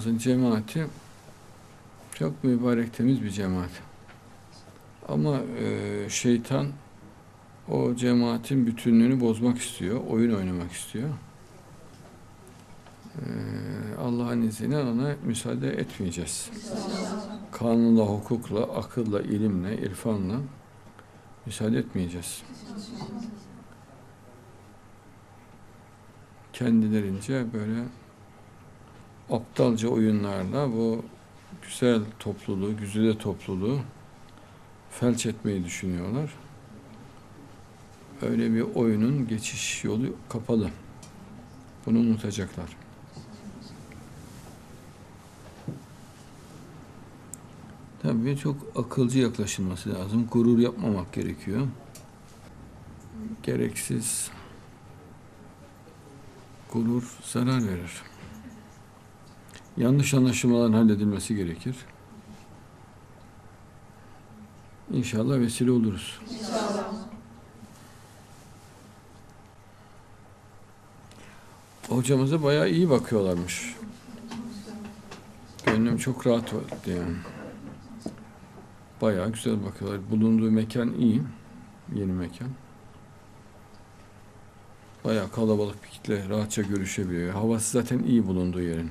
hocamızın cemaati çok mübarek temiz bir cemaat. Ama e, şeytan o cemaatin bütünlüğünü bozmak istiyor, oyun oynamak istiyor. E, Allah'ın izniyle ona müsaade etmeyeceğiz. Kanunla, hukukla, akılla, ilimle, irfanla müsaade etmeyeceğiz. Kendilerince böyle aptalca oyunlarla bu güzel topluluğu, güzide topluluğu felç etmeyi düşünüyorlar. Öyle bir oyunun geçiş yolu kapalı. Bunu unutacaklar. Tabii çok akılcı yaklaşılması lazım. Gurur yapmamak gerekiyor. Gereksiz gurur zarar verir. Yanlış anlaşılmaların halledilmesi gerekir. İnşallah vesile oluruz. Hocamıza bayağı iyi bakıyorlarmış. Gönlüm çok rahat oldu yani. Bayağı güzel bakıyorlar. Bulunduğu mekan iyi. Yeni mekan. Bayağı kalabalık bir kitle rahatça görüşebiliyor. Havası zaten iyi bulunduğu yerin.